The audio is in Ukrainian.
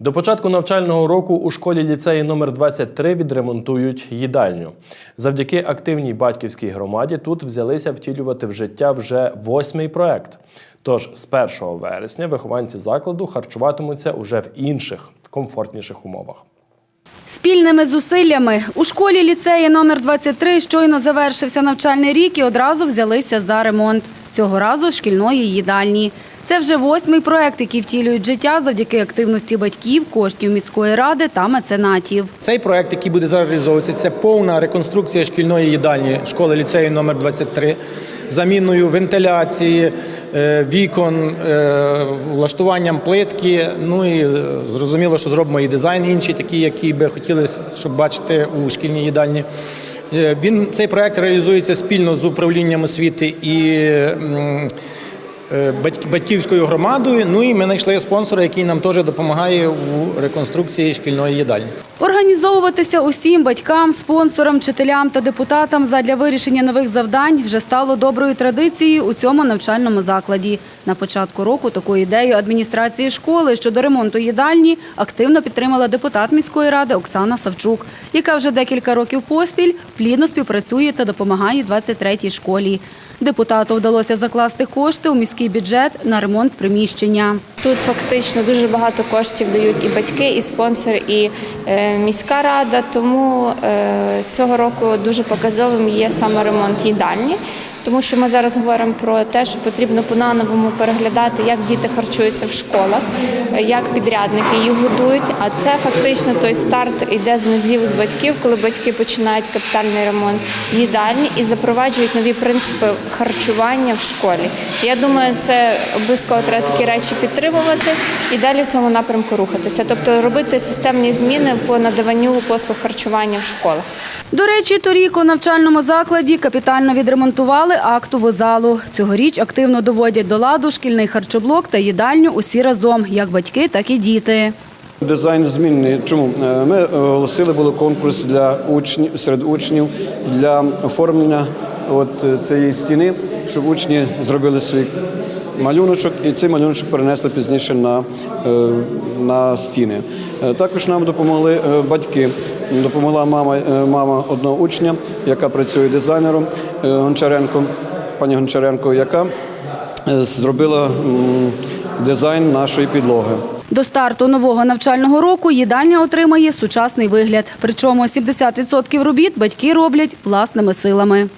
До початку навчального року у школі ліцеї номер 23 відремонтують їдальню. Завдяки активній батьківській громаді тут взялися втілювати в життя вже восьмий проект. Тож з 1 вересня вихованці закладу харчуватимуться уже в інших комфортніших умовах. Спільними зусиллями у школі ліцеї номер 23 щойно завершився навчальний рік і одразу взялися за ремонт. Цього разу шкільної їдальні. Це вже восьмий проект, який втілюють життя завдяки активності батьків, коштів міської ради та меценатів. Цей проект, який буде зараз реалізовуватися, це повна реконструкція шкільної їдальні школи ліцею номер 23 заміною вентиляції, е, вікон, е, влаштуванням плитки. Ну і е, зрозуміло, що зробимо і дизайн інший, такий, який би хотіли, щоб бачити у шкільній їдальні. Він цей проект реалізується спільно з управлінням освіти і батьківською громадою. Ну і ми знайшли спонсора, який нам теж допомагає у реконструкції шкільної їдальні. Організовуватися усім батькам, спонсорам, вчителям та депутатам задля вирішення нових завдань вже стало доброю традицією у цьому навчальному закладі. На початку року таку ідею адміністрації школи щодо ремонту їдальні активно підтримала депутат міської ради Оксана Савчук, яка вже декілька років поспіль плідно співпрацює та допомагає 23-й школі. Депутату вдалося закласти кошти у міський бюджет на ремонт приміщення. Тут фактично дуже багато коштів дають і батьки, і спонсор, і е, міська рада. Тому е, цього року дуже показовим є саме ремонт їдальні. Тому що ми зараз говоримо про те, що потрібно по-нановому переглядати, як діти харчуються в школах, як підрядники їх годують. А це фактично той старт іде з низів з батьків, коли батьки починають капітальний ремонт їдальні і запроваджують нові принципи харчування в школі. Я думаю, це обов'язково треба такі речі підтримувати і далі в цьому напрямку рухатися, тобто робити системні зміни по надаванню послуг харчування в школах. До речі, торік у навчальному закладі капітально відремонтували актову залу. Цьогоріч активно доводять до ладу шкільний харчоблок та їдальню усі разом, як батьки, так і діти. Дизайн змінний. Чому Е, ми оголосили було конкурс для учнів серед учнів для оформлення от е, цієї стіни, щоб учні зробили свій малюночок, і цей малюночок перенесли пізніше на, е, на стіни. Е, Також нам допомогли е, батьки. Допомогла мама, мама одного учня, яка працює дизайнером Гончаренко, пані Гончаренко, яка зробила дизайн нашої підлоги. До старту нового навчального року їдальня отримає сучасний вигляд. Причому 70% робіт батьки роблять власними силами.